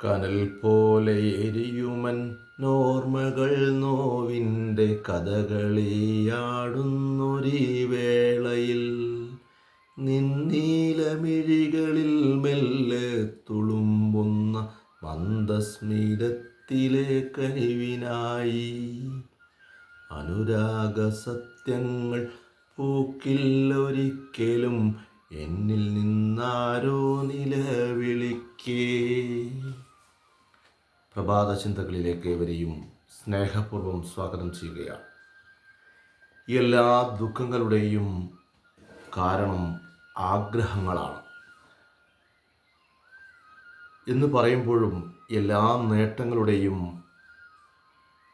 കനൽ പോലെ എരിയുമൻ നോർമകൾ നോവിന്റെ കഥകളിയാടുന്നൊരീ വേളയിൽ നിന്നീലമിഴികളിൽ മെല്ലെ തുളുമ്പുന്ന മന്ദസ്മിതത്തിലെ കനിവിനായി അനുരാഗ സത്യങ്ങൾ പൂക്കില്ലൊരിക്കലും എന്നിൽ നിന്നാരോ നിലവിളിക്കേ. പ്രഭാത ചിന്തകളിലേക്ക് ഏവരെയും സ്നേഹപൂർവം സ്വാഗതം ചെയ്യുകയാണ്. എല്ലാ ദുഃഖങ്ങളുടെയും കാരണം ആഗ്രഹങ്ങളാണ്. എന്ന് പറയുമ്പോഴും എല്ലാ നേട്ടങ്ങളുടെയും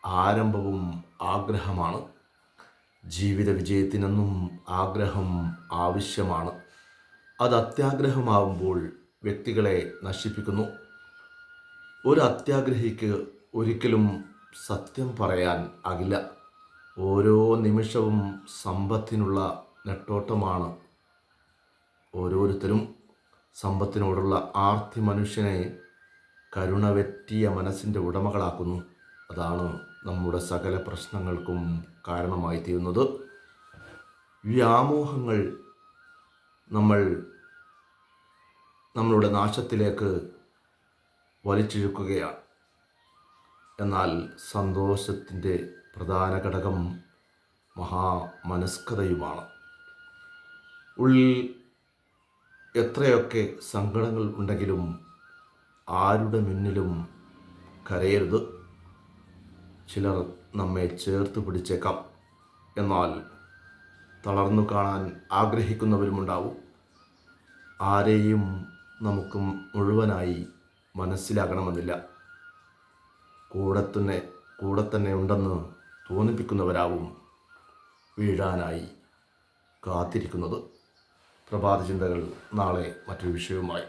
ആരംഭവും ആഗ്രഹമാണ്. ജീവിത വിജയത്തിനെന്നും ആഗ്രഹം ആവശ്യമാണ്. അത് അത്യാഗ്രഹമാവുമ്പോൾ വ്യക്തികളെ നശിപ്പിക്കുന്നു. ഒരു അത്യാഗ്രഹിക്ക് ഒരിക്കലും സത്യം പറയാൻ ആകില്ല ഓരോ നിമിഷവും സമ്പത്തിനുള്ള നെട്ടോട്ടമാണ് ഓരോരുത്തരും. സമ്പത്തിനോടുള്ള ആർത്തി മനുഷ്യനെ കരുണ വെറ്റിയ മനസ്സിന്റെ ഉടമകളാക്കുന്നു. അതാണ് നമ്മുടെ സകല പ്രശ്നങ്ങൾക്കും കാരണമായി തീരുന്നത്. വ്യാമോഹങ്ങൾ നമ്മൾ നമ്മളുടെ നാശത്തിലേക്ക് വലിച്ചിഴുക്കുകയാണ്. എന്നാൽ സന്തോഷത്തിന്റെ പ്രധാന ഘടകം മഹാമനസ്കതയുമാണ്. ഉള്ളിൽ എത്രയൊക്കെ സങ്കടങ്ങൾ ഉണ്ടെങ്കിലും ആരുടെ മുന്നിലും കരയരുത്. ചിലർ നമ്മെ ചേർത്ത് പിടിച്ചേക്കാം. എന്നാൽ തളർന്നു കാണാൻ ആഗ്രഹിക്കുന്നവരുമുണ്ടാവും. ആരെയും നമുക്ക് മുഴുവനായി മനസ്സിലാകണമെന്നില്ല. കൂടെ തന്നെ കൂടെ തന്നെ ഉണ്ടെന്ന് തോന്നിപ്പിക്കുന്നവരാവും വീഴാനായി കാത്തിരിക്കുന്നത്. പ്രഭാത ചിന്തകൾ നാളെ മറ്റൊരു വിഷയവുമായി.